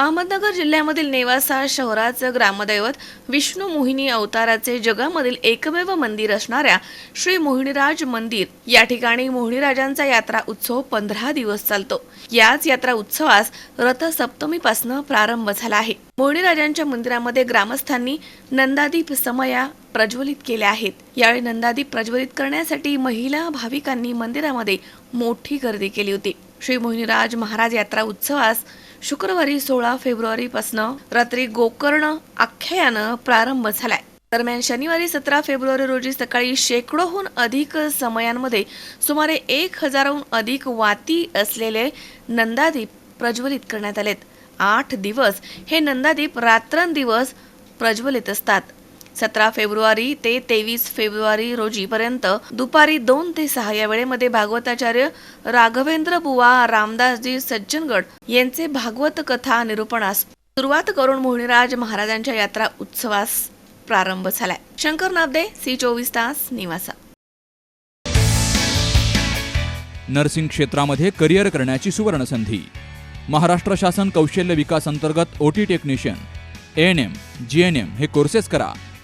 अहमदनगर जिल्ह्यामधील नेवासा शहराचं ग्रामदैवत विष्णू मोहिनी अवताराचे जगामधील एकमेव मंदिर असणाऱ्या श्री मोहिनीराज मंदिर या ठिकाणी मोहिनीराजांचा यात्रा उत्सव पंधरा दिवस चालतो. याच यात्रा उत्सवास रथसप्तमीपासून प्रारंभ झाला आहे. मोहिनीराजांच्या मंदिरामध्ये ग्रामस्थांनी नंदादीप समया प्रज्वलित केल्या आहेत. यावेळी नंदादीप प्रज्वलित करण्यासाठी महिला भाविकांनी मंदिरामध्ये मोठी गर्दी केली होती. श्री मोहिनीराज महाराज यात्रा उत्सवास शुक्रवारी सोळा फेब्रुवारीपासनं रात्री गोकर्ण आख्यायानं प्रारंभ झालाय. दरम्यान शनिवारी सतरा फेब्रुवारी रोजी सकाळी शेकडोहून अधिक समयांमध्ये सुमारे एक हजाराहून अधिक वाती असलेले नंदादीप प्रज्वलित करण्यात आलेत. आठ दिवस हे नंदादीप रात्रंदिवस प्रज्वलित असतात. सतरा फेब्रुवारी ते तेवीस फेब्रुवारी रोजीपर्यंत दुपारी दोन ते सहा या वेळेमध्ये भागवताचार्य राघवेंद्र बुवा रामदासजी सज्जनगड यांचे भागवत कथा निरूपणास सुरुवात करून मोहिनीराज महाराजांच्या यात्रा उत्सवास प्रारंभ झालाय. शंकर नागदे सी चोवीस तास निवासा. नर्सिंग क्षेत्रामध्ये करिअर करण्याची सुवर्ण संधी. महाराष्ट्र शासन कौशल्य विकास अंतर्गत OT technician. N M G N M हे कोर्सेस करा.